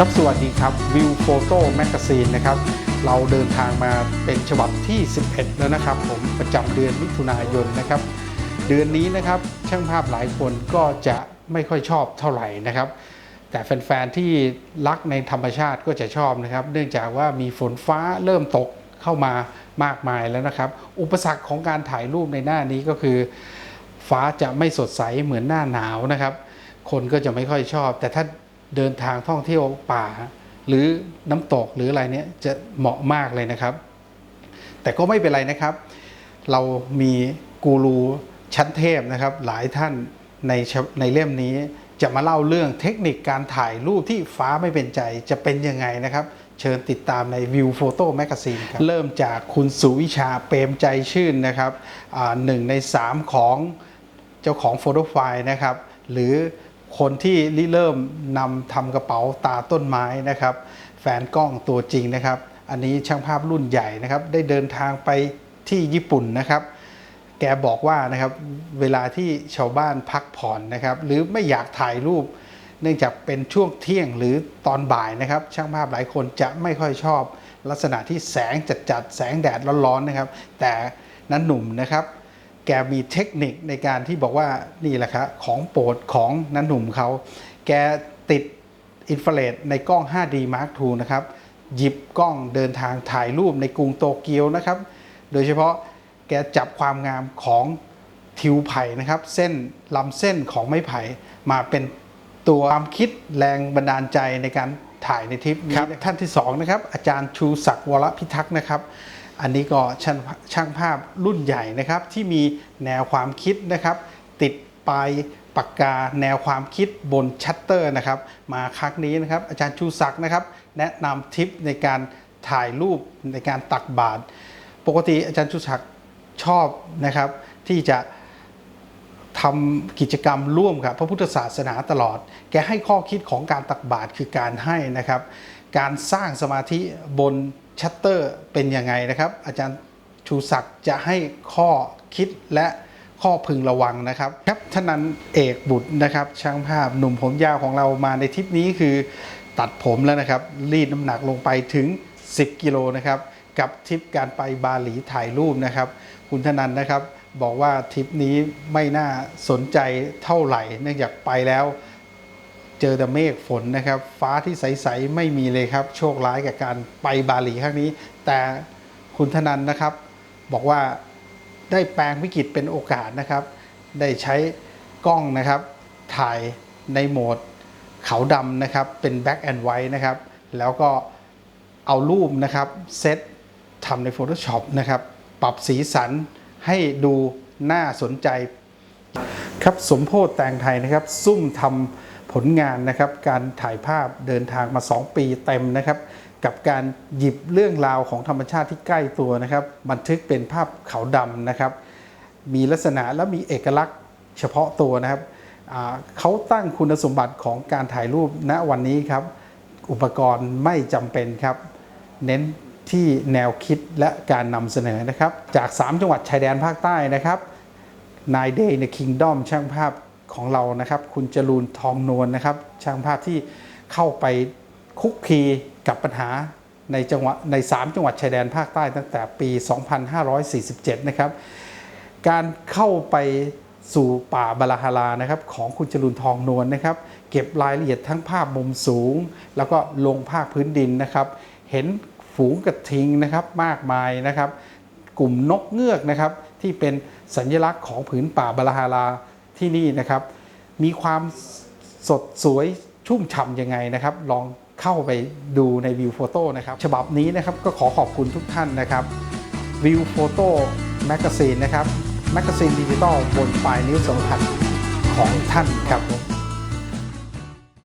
ครับสวัสดีครับวิวโฟโต้แมกซีนนะครับเราเดินทางมาเป็นฉบับที่ 11 แล้วนะครับ ผมประจำเดือนมิถุนายนนะครับ เดือนนี้นะครับช่างภาพหลายคนก็จะไม่ค่อยชอบเท่าไหร่นะครับ แต่แฟนๆที่รักในธรรมชาติก็จะชอบนะครับ เนื่องจากว่ามีฝนฟ้าเริ่มตกเข้ามามากมายแล้วนะครับ อุปสรรคของการถ่ายรูปในหน้านี้ก็คือ ฟ้าจะไม่สดใสเหมือนหน้าหนาวนะครับ คนก็จะไม่ค่อยชอบ แต่ถ้า เดินทางท่องเที่ยวป่า หรือน้ำตกหรืออะไรเนี้ยจะเหมาะมากเลยนะครับ แต่ก็ไม่เป็นไรนะครับ เรามีกูรูชั้นเทพนะครับ หลายท่านในในเล่มนี้จะมาเล่าเรื่องเทคนิคการถ่ายรูปที่ฟ้าไม่เป็นใจจะเป็นยังไงนะครับ เชิญติดตามใน View Photo Magazine ครับเริ่มจากคุณสุวิชาเปรมใจชื่นนะครับหนึ่งในสามของเจ้าของโฟโต้ไฟล์นะครับ หรือ คนที่ริเริ่มนำทำกระเป๋าตาต้นไม้นะครับ แฟนกล้องตัวจริงนะครับ อันนี้ช่างภาพรุ่นใหญ่นะครับ ได้เดินทางไปที่ญี่ปุ่นนะครับ แกบอกว่านะครับเวลาที่ชาวบ้านพักผ่อนนะครับ หรือไม่อยากถ่ายรูป เนื่องจากเป็นช่วงเที่ยงหรือตอนบ่ายนะครับ ช่างภาพหลายคนจะไม่ค่อยชอบ ลักษณะที่แสงจัดๆแสงแดดร้อนๆนะครับ แต่นั้นหนุ่มนะครับ แกมีเทคนิคในการที่บอกว่านี่แหละครับของโปรดของนันหนุ่มเขาแกติดอินฟราเรดในกล้อง 5D Mark II นะครับ หยิบกล้องเดินทางถ่ายรูปในกรุงโตเกียวนะครับ โดยเฉพาะแกจับความงามของทิวไผ่นะครับ เส้นลำเส้นของไม้ไผ่มาเป็นตัวความคิดแรงบันดาลใจในการถ่ายในทริปนี้ท่านที่สองนะครับอาจารย์ชูศักดิ์วรพิทักษ์นะครับ อันนี้ก็ช่างงภาพรุ่นใหญ่นะครับ ที่มีแนวความคิดนะครับ ติดปลายปากกาแนวความคิดบนชัตเตอร์นะครับ มาครั้งนี้นะครับ อาจารย์ชูศักดิ์นะครับ แนะนำทิปในการถ่ายรูปในการตักบาตรปกติอาจารย์ชูศักดิ์ชอบนะครับ ที่จะทำกิจกรรมร่วมกับพระพุทธศาสนาตลอด แกให้ข้อคิดของการตักบาตรคือการให้นะครับ การสร้างสมาธิบน ชัตเตอร์เป็นยังไงนะครับ อาจารย์ชูศักดิ์จะให้ข้อคิดและข้อพึงระวังนะครับครับท่านันเอกบุตรนะครับ ช่างภาพหนุ่มผมยาวของเรามาในทริปนี้คือ ตัดผมแล้วนะครับ รีดน้ำหนักลงไปถึง 10 กิโลนะครับ กับทริปการไปบาหลีถ่ายรูปนะครับ คุณธนันนะครับ บอกว่าทริปนี้ไม่น่าสนใจเท่าไหร่ เนื่องจากไปแล้ว เจอแต่เมฆฝนนะครับ ฟ้าที่ใส ๆ ไม่มีเลยครับ โชคร้ายกับการไปบาหลีครั้งนี้ แต่คุณธนันนะครับ บอกว่าได้แปลงวิกฤตเป็นโอกาสนะครับ ได้ใช้กล้องนะครับ ถ่ายในโหมดขาวดำนะครับ เป็น Black and White นะครับ แล้วก็เอารูปนะครับเซตทำใน Photoshop นะครับ ปรับสีสันให้ดูน่าสนใจ ครับสมโพธแตงไทยนะครับ ซุ่มทำ ผลงานนะครับการถ่ายภาพเดินทางมา 2 ปีเต็มนะครับกับการหยิบเรื่องราวของธรรมชาติที่ใกล้ตัวนะครับ บันทึกเป็นภาพขาวดำนะครับ มีลักษณะและมีเอกลักษณ์เฉพาะตัวนะครับเขาตั้งคุณสมบัติของการถ่ายรูปณวันนี้ครับ อุปกรณ์ไม่จำเป็นครับ เน้นที่แนวคิดและการนำเสนอนะครับ จาก 3 จังหวัดชายแดนภาคใต้นะครับนายเดย์ในคิงดอมช่างภาพ ของเรานะครับ คุณจรูนทองนวลนะครับ ช่างภาพที่เข้าไปคุกคีกับปัญหาในจังหวัดใน 3 จังหวัดชายแดนภาคใต้ตั้งแต่ปี 2547 นะครับ การเข้าไปสู่ป่าบาลาฮารานะครับ ของคุณจรุนทองนวลนะครับ เก็บรายละเอียดทั้งภาพมุมสูง แล้วก็ลงภาคพื้นดินนะครับ เห็นฝูงกระทิงนะครับมากมายนะครับ กลุ่มนกเงือกนะครับที่เป็นสัญลักษณ์ของผืนป่าบาลาฮารา ที่นี่นะครับ มีความสดสวยชุ่มฉ่ำยังไงนะครับ ลองเข้าไปดูในวิวโฟโต้นะครับ ฉบับนี้นะครับก็ขอขอบคุณทุกท่านนะครับวิวโฟโต้แมกกาซีนนะครับแมกกาซีนดิจิตอลบนปลายนิ้วสัมผัสของท่านครับผม